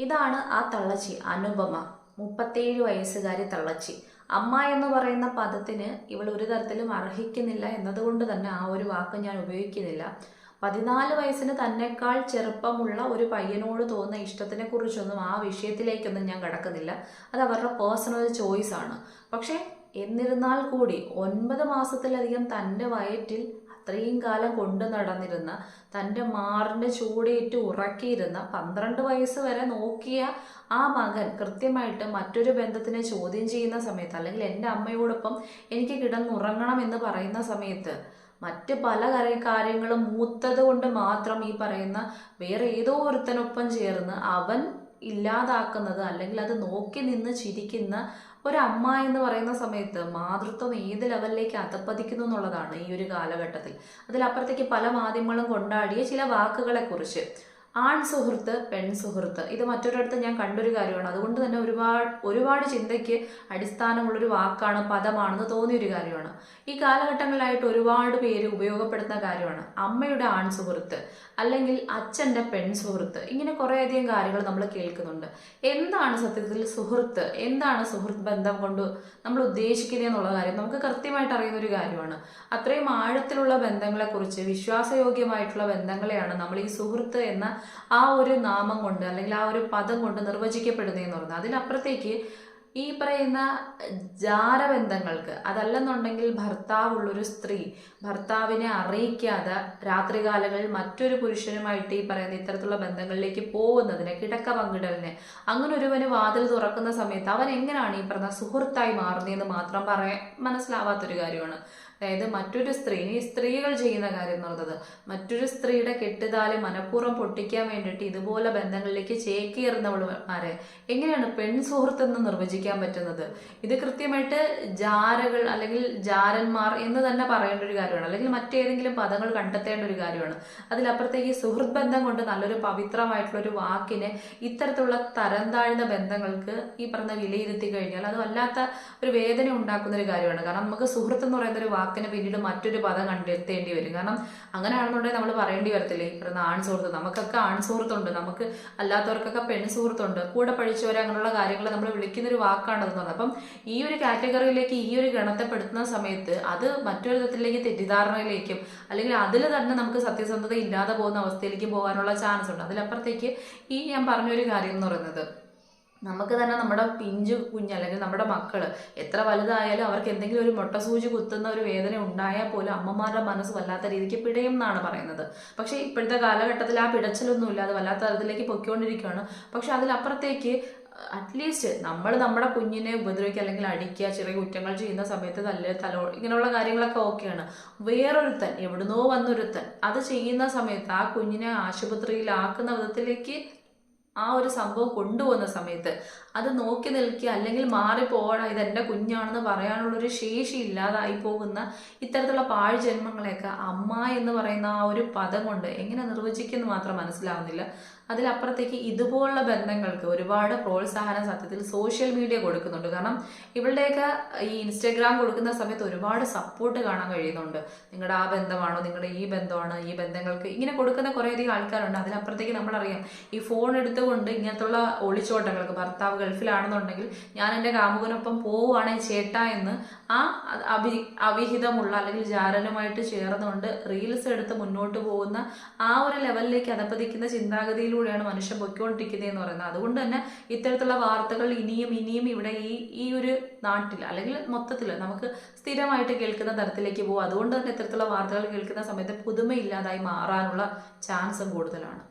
ഇതാണ് ആ തള്ളച്ചി അനുപമ. മുപ്പത്തേഴ് വയസ്സുകാരി തള്ളച്ചി. അമ്മ എന്ന് പറയുന്ന പദത്തിന് ഇവൾ ഒരു തരത്തിലും അർഹിക്കുന്നില്ല എന്നതുകൊണ്ട് തന്നെ ആ ഒരു വാക്ക് ഞാൻ ഉപയോഗിക്കുന്നില്ല. പതിനാല് വയസ്സിന് തന്നെക്കാൾ ചെറുപ്പമുള്ള ഒരു പയ്യനോട് തോന്നുന്ന ഇഷ്ടത്തിനെ കുറിച്ചൊന്നും ആ വിഷയത്തിലേക്കൊന്നും ഞാൻ കിടക്കുന്നില്ല. അത് അവരുടെ പേഴ്സണൽ ചോയ്സ് ആണ്. പക്ഷേ എന്നിരുന്നാൽ കൂടി ഒൻപത് മാസത്തിലധികം തന്റെ വയറ്റിൽ അത്രയും കാലം കൊണ്ടു നടന്നിരുന്ന തന്റെ മാറിന്റെ ചൂടേറ്റ് ഉറക്കിയിരുന്ന പന്ത്രണ്ട് വയസ്സ് വരെ നോക്കിയ ആ മകൻ കൃത്യമായിട്ട് മറ്റൊരു ബന്ധത്തിനെ ചോദ്യം ചെയ്യുന്ന സമയത്ത് അല്ലെങ്കിൽ എന്റെ അമ്മയോടൊപ്പം എനിക്ക് കിടന്നുറങ്ങണം എന്ന് പറയുന്ന സമയത്ത് മറ്റ് പല കാര്യങ്ങളും മൂത്തത് കൊണ്ട് മാത്രം ഈ പറയുന്ന വേറെ ഏതോ ഒരുത്തനൊപ്പം ചേർന്ന് അവൻ ഇല്ലാതാക്കുന്നത് അല്ലെങ്കിൽ അത് നോക്കി നിന്ന് ചിരിക്കുന്ന ഒരമ്മ എന്ന് പറയുന്ന സമയത്ത് മാതൃത്വം ഏത് ലെവലിലേക്ക് അധപ്പതിക്കുന്നു എന്നുള്ളതാണ് ഈ ഒരു കാലഘട്ടത്തിൽ. അതിലപ്പുറത്തേക്ക് പല മാധ്യമങ്ങളും കൊണ്ടാടിയ ചില വാക്കുകളെ കുറിച്ച് ആൺ സുഹൃത്ത് പെൺ സുഹൃത്ത് ഇത് മറ്റൊരിടത്ത് ഞാൻ കണ്ടൊരു കാര്യമാണ്. അതുകൊണ്ട് തന്നെ ഒരുപാട് ഒരുപാട് ചിന്തയ്ക്ക് അടിസ്ഥാനമുള്ളൊരു വാക്കാണ് പദമാണെന്ന് തോന്നിയൊരു കാര്യമാണ്. ഈ കാലഘട്ടങ്ങളിലായിട്ട് ഒരുപാട് പേര് ഉപയോഗപ്പെടുത്തുന്ന കാര്യമാണ്. അമ്മയുടെ ആൺ സുഹൃത്ത് അല്ലെങ്കിൽ അച്ഛന്റെ പെൺ സുഹൃത്ത് ഇങ്ങനെ കുറേയധികം കാര്യങ്ങൾ നമ്മൾ കേൾക്കുന്നുണ്ട്. എന്താണ് സത്യത്തിൽ സുഹൃത്ത്? എന്താണ് സുഹൃത്ത് ബന്ധം കൊണ്ട് നമ്മൾ ഉദ്ദേശിക്കുന്നത് എന്നുള്ള കാര്യം നമുക്ക് കൃത്യമായിട്ട് അറിയുന്ന ഒരു കാര്യമാണ്. അത്രയും ആഴത്തിലുള്ള ബന്ധങ്ങളെക്കുറിച്ച് വിശ്വാസയോഗ്യമായിട്ടുള്ള ബന്ധങ്ങളെയാണ് നമ്മൾ ഈ സുഹൃത്ത് എന്ന ആ ഒരു നാമം കൊണ്ട് അല്ലെങ്കിൽ ആ ഒരു പദം കൊണ്ട് നിർവചിക്കപ്പെടുന്നതെന്ന് പറയുന്നത് അതിനപ്പുറത്തേക്ക് ഈ പറയുന്ന ജാരബന്ധങ്ങൾക്ക് അതല്ലെന്നുണ്ടെങ്കിൽ ഭർത്താവുള്ളൊരു സ്ത്രീ ഭർത്താവിനെ അറിയിക്കാതെ രാത്രികാലങ്ങളിൽ മറ്റൊരു പുരുഷനുമായിട്ട് ഈ പറയുന്ന ഇത്തരത്തിലുള്ള ബന്ധങ്ങളിലേക്ക് പോകുന്നതിനെ കിടക്ക പങ്കിടലിനെ അങ്ങനെ ഒരുവന് വാതിൽ തുറക്കുന്ന സമയത്ത് അവൻ എങ്ങനെയാണ് ഈ പറഞ്ഞ സുഹൃത്തായി മാറുന്നതെന്ന് മാത്രം പറയാൻ മനസ്സിലാവാത്തൊരു കാര്യമാണ്. അതായത് മറ്റൊരു സ്ത്രീ ഇനി സ്ത്രീകൾ ചെയ്യുന്ന കാര്യം എന്ന് പറഞ്ഞത് മറ്റൊരു സ്ത്രീയുടെ കെട്ടുതാൽ മനഃപൂർവം പൊട്ടിക്കാൻ വേണ്ടിയിട്ട് ഇതുപോലെ ബന്ധങ്ങളിലേക്ക് ചേക്കേറുന്നവളുമാരെ എങ്ങനെയാണ് പെൺ സുഹൃത്ത് എന്ന് നിർവചിക്കാൻ പറ്റുന്നത്. ഇത് കൃത്യമായിട്ട് ജാരകൾ അല്ലെങ്കിൽ ജാരന്മാർ എന്ന് തന്നെ പറയേണ്ട ഒരു കാര്യമാണ്. അല്ലെങ്കിൽ മറ്റേതെങ്കിലും പദങ്ങൾ കണ്ടെത്തേണ്ട ഒരു കാര്യമാണ്. അതിലപ്പുറത്തേക്ക് സുഹൃത്ത് ബന്ധം കൊണ്ട് നല്ലൊരു പവിത്രമായിട്ടുള്ള ഒരു വാക്കിനെ ഇത്തരത്തിലുള്ള തരം താഴ്ന്ന ബന്ധങ്ങൾക്ക് ഈ പറഞ്ഞ വിലയിരുത്തി കഴിഞ്ഞാൽ അത് വല്ലാത്ത ഒരു വേദന ഉണ്ടാക്കുന്ന ഒരു കാര്യമാണ്. കാരണം നമുക്ക് സുഹൃത്ത് എന്ന് പറയുന്ന ഒരു വാക്കിന് പിന്നീട് മറ്റൊരു പദം കണ്ടെത്തേണ്ടി വരും. കാരണം അങ്ങനെയാണെന്നുണ്ടെങ്കിൽ നമ്മൾ പറയേണ്ടി വരത്തില്ലേ? ഈ പറയുന്ന ആൺ സുഹൃത്ത് നമുക്കൊക്കെ ആൺ സുഹൃത്തുണ്ട് നമുക്ക് അല്ലാത്തവർക്കൊക്കെ പെൺ സുഹൃത്തുണ്ട് കൂടെ പഠിച്ചവരെ അങ്ങനെയുള്ള കാര്യങ്ങൾ നമ്മൾ വിളിക്കുന്ന ഒരു വാക്കാണെന്ന് പറഞ്ഞത്. അപ്പം ഈ ഒരു കാറ്റഗറിയിലേക്ക് ഈ ഒരു ഗണത്തെ പെടുത്തുന്ന സമയത്ത് അത് മറ്റൊരു തരത്തിലേക്ക് തെറ്റിദ്ധാരണയിലേക്കും അല്ലെങ്കിൽ അതിൽ തന്നെ നമുക്ക് സത്യസന്ധത ഇല്ലാതെ പോകുന്ന അവസ്ഥയിലേക്ക് പോകാനുള്ള ചാൻസ് ഉണ്ട്. അതിലപ്പുറത്തേക്ക് ഈ ഞാൻ പറഞ്ഞൊരു കാര്യം എന്ന് പറയുന്നത്. നമുക്ക് തന്നെ നമ്മുടെ പിഞ്ചു കുഞ്ഞ് അല്ലെങ്കിൽ നമ്മുടെ മക്കൾ എത്ര വലുതായാലും അവർക്ക് എന്തെങ്കിലും ഒരു മുട്ട സൂചി കുത്തുന്ന ഒരു വേദന ഉണ്ടായാൽ പോലും അമ്മമാരുടെ മനസ്സ് വല്ലാത്ത രീതിക്ക് പിടയും എന്നാണ് പറയുന്നത്. പക്ഷേ ഇപ്പോഴത്തെ കാലഘട്ടത്തിൽ ആ പിടച്ചിലൊന്നുമില്ല. അത് വല്ലാത്ത തരത്തിലേക്ക് പൊയ്ക്കൊണ്ടിരിക്കുകയാണ്. പക്ഷേ അതിലപ്പുറത്തേക്ക് അറ്റ്ലീസ്റ്റ് നമ്മൾ നമ്മുടെ കുഞ്ഞിനെ ഉപദ്രവിക്കുക അല്ലെങ്കിൽ അടിക്കുക ചെറിയ കുറ്റങ്ങൾ ചെയ്യുന്ന സമയത്ത് തല്ല് തലോ ഇങ്ങനെയുള്ള കാര്യങ്ങളൊക്കെ ഓക്കെയാണ് വേറൊരുത്തൻ എവിടുന്നോ വന്നൊരുത്തൻ അത് ചെയ്യുന്ന സമയത്ത് ആ കുഞ്ഞിനെ ആശുപത്രിയിലാക്കുന്ന വിധത്തിലേക്ക് ആ ഒരു സംഭവം കൊണ്ടുപോകുന്ന സമയത്ത് അത് നോക്കി നിൽക്കുക അല്ലെങ്കിൽ മാറിപ്പോടാ ഇത് എന്റെ കുഞ്ഞാണെന്ന് പറയാനുള്ളൊരു ശേഷി ഇല്ലാതായി പോകുന്ന ഇത്തരത്തിലുള്ള പാഴ് ജന്മങ്ങളെയൊക്കെ അമ്മ എന്ന് പറയുന്ന ആ ഒരു പദം കൊണ്ട് എങ്ങനെ നിർവചിക്കുന്നു മാത്രം മനസ്സിലാവുന്നില്ല. അതിലപ്പുറത്തേക്ക് ഇതുപോലുള്ള ബന്ധങ്ങൾക്ക് ഒരുപാട് പ്രോത്സാഹനം സത്യത്തിൽ സോഷ്യൽ മീഡിയ കൊടുക്കുന്നുണ്ട്. കാരണം ഇവളുടെയൊക്കെ ഈ ഇൻസ്റ്റഗ്രാം കൊടുക്കുന്ന സമയത്ത് ഒരുപാട് സപ്പോർട്ട് കാണാൻ കഴിയുന്നുണ്ട്. നിങ്ങളുടെ ആ ബന്ധമാണോ? നിങ്ങളുടെ ഈ ബന്ധമാണ്? ഈ ബന്ധങ്ങൾക്ക് ഇങ്ങനെ കൊടുക്കുന്ന കുറേയധികം ആൾക്കാരുണ്ട്. അതിലപ്പുറത്തേക്ക് നമ്മളറിയാം ഈ ഫോൺ എടുത്തുകൊണ്ട് ഇങ്ങനത്തുള്ള ഒളിച്ചോട്ടങ്ങൾക്ക് ഭർത്താവ് ഗൾഫിലാണെന്നുണ്ടെങ്കിൽ ഞാൻ എന്റെ കാമുകനൊപ്പം പോവുകയാണെങ്കിൽ ചേട്ട എന്ന് ആ അഭി അവിഹിതമുള്ള അല്ലെങ്കിൽ ജാരനുമായിട്ട് ചേർന്നുകൊണ്ട് റീൽസ് എടുത്ത് മുന്നോട്ട് പോകുന്ന ആ ഒരു ലെവലിലേക്ക് അധപ്പതിക്കുന്ന ചിന്താഗതിയിലൂടെയാണ് മനുഷ്യൻ പൊയ്ക്കൊണ്ടിരിക്കുന്നത് എന്ന് പറയുന്നത്. അതുകൊണ്ട് തന്നെ ഇത്തരത്തിലുള്ള വാർത്തകൾ ഇനിയും ഇനിയും ഇവിടെ ഈ ഈ ഒരു നാട്ടിൽ അല്ലെങ്കിൽ മൊത്തത്തിൽ നമുക്ക് സ്ഥിരമായിട്ട് കേൾക്കുന്ന തരത്തിലേക്ക് പോകും. അതുകൊണ്ട് തന്നെ ഇത്തരത്തിലുള്ള വാർത്തകൾ കേൾക്കുന്ന സമയത്ത് പുതുമയില്ലാതായി മാറാനുള്ള ചാൻസും കൂടുതലാണ്.